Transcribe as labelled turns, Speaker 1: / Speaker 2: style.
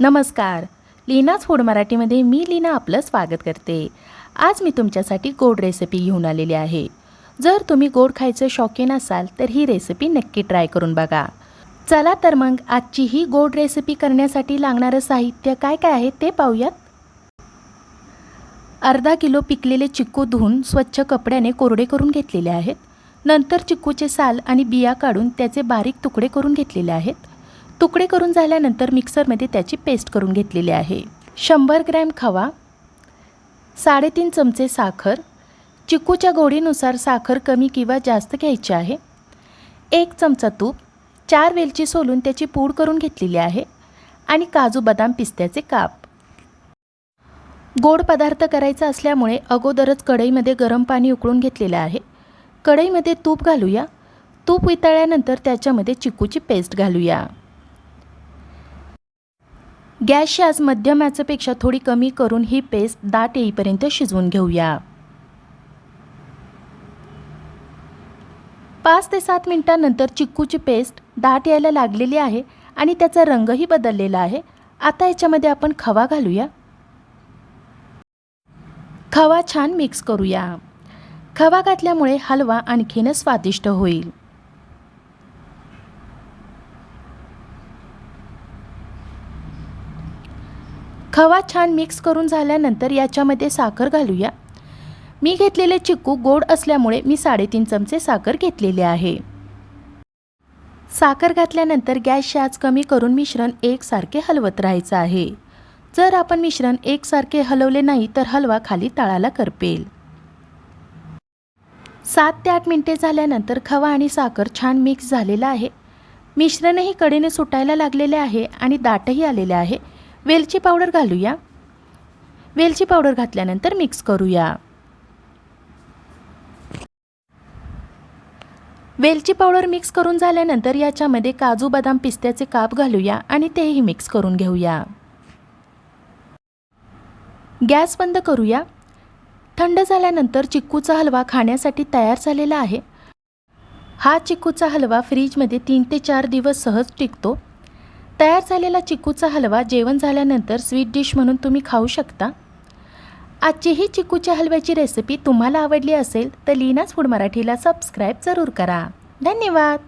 Speaker 1: नमस्कार. लीनाच फूड मराठीमध्ये मी लीना आपलं स्वागत करते. आज मी तुमच्यासाठी गोड रेसिपी घेऊन आलेली आहे. जर तुम्ही गोड खायचं शौकीन असाल तर ही रेसिपी नक्की ट्राय करून बघा. चला तर मग आजची ही गोड रेसिपी करण्यासाठी लागणारं साहित्य काय काय आहे ते पाहूयात. अर्धा किलो पिकलेले चिक्कू धुवून स्वच्छ कपड्याने कोरडे करून घेतलेले आहेत. नंतर चिक्कूचे साल आणि बिया काढून त्याचे बारीक तुकडे करून घेतलेले आहेत. तुकडे करून झाल्यानंतर मिक्सरमध्ये त्याची पेस्ट करून घेतलेली आहे. शंभर ग्रॅम खवा साडेतीन चमचे साखर चिक्कूच्या गोडीनुसार साखर कमी किंवा जास्त घ्यायची आहे. एक चमचा तूप चार वेलची सोलून त्याची पूड करून घेतलेली आहे आणि काजू बदाम पिस्त्याचे काप. गोड पदार्थ करायचा असल्यामुळे अगोदरच कढईमध्ये गरम पाणी उकळून घेतलेलं आहे. कढईमध्ये तूप घालूया. तूप वितळल्यानंतर त्याच्यामध्ये चिकूची पेस्ट घालूया. गॅसची आज मध्यम आचेपेक्षा थोडी कमी करून ही पेस्ट दाट येईपर्यंत शिजवून घेऊया. पाच ते सात मिनिटांनंतर चिक्कूची पेस्ट दाट यायला लागलेली आहे आणि त्याचा रंगही बदललेला आहे. आता याच्यामध्ये आपण खवा घालूया. खवा छान मिक्स करूया. खवा घातल्यामुळे हलवा आणखीनच स्वादिष्ट होईल. खवा छान मिक्स करून झाल्यानंतर याच्यामध्ये साखर घालूया. मी घेतलेले चिक्कू गोड असल्यामुळे मी साडेतीन चमचे साखर घेतलेले आहे. साखर घातल्यानंतर गॅसची आच कमी करून मिश्रण एकसारखे हलवत राहायचं आहे. जर आपण मिश्रण एकसारखे हलवले नाही तर हलवा खाली तळाला करपेल. सात ते आठ मिनिटे झाल्यानंतर खवा आणि साखर छान मिक्स झालेलं आहे. मिश्रणही कडेने सुटायला लागलेले आहे आणि दाटही आलेले आहे. वेलची पावडर घालूया. वेलची पावडर घातल्यानंतर मिक्स करूया. वेलची पावडर मिक्स करून झाल्यानंतर याच्यामध्ये काजू बदाम पिस्त्याचे काप घालूया आणि तेही मिक्स करून घेऊया. गॅस बंद करूया. थंड झाल्यानंतर चिक्कूचा हलवा खाण्यासाठी तयार झालेला आहे. हा चिक्कूचा हलवा फ्रीजमध्ये तीन ते चार दिवस सहज टिकतो. तयार झालेला चिक्कूचा हलवा जेवण झाल्यानंतर स्वीट डिश म्हणून तुम्ही खाऊ शकता. आजची ही चिक्कूच्या हलव्याची रेसिपी तुम्हाला आवडली असेल तर लीनाच फूड मराठीला सबस्क्राईब जरूर करा. धन्यवाद!